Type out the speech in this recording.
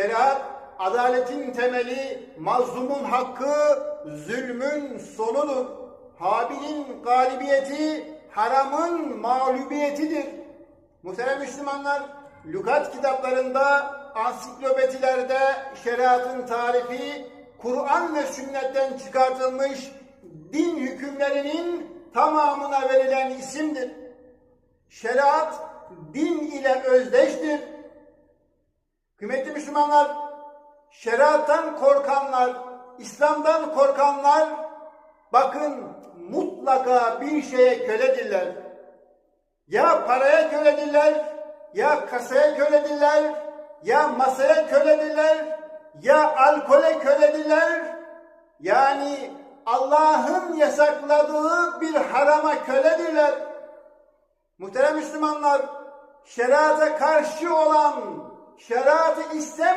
Şeriat, adaletin temeli, mazlumun hakkı, zulmün sonudur. Habil'in galibiyeti, haramın mağlubiyetidir. Muhterem Müslümanlar, lügat kitaplarında, ansiklopedilerde şeriatın tarifi, Kur'an ve sünnetten çıkartılmış din hükümlerinin tamamına verilen isimdir. Şeriat, din ile özdeştir. Kıymetli Müslümanlar, şeriattan korkanlar, İslam'dan korkanlar, bakın mutlaka bir şeye köledirler. Ya paraya köledirler, ya kasaya köledirler, ya masaya köledirler, ya alkole köledirler. Yani Allah'ın yasakladığı bir harama köledirler. Muhterem Müslümanlar, şeriata karşı olan, şeriatı istemeyen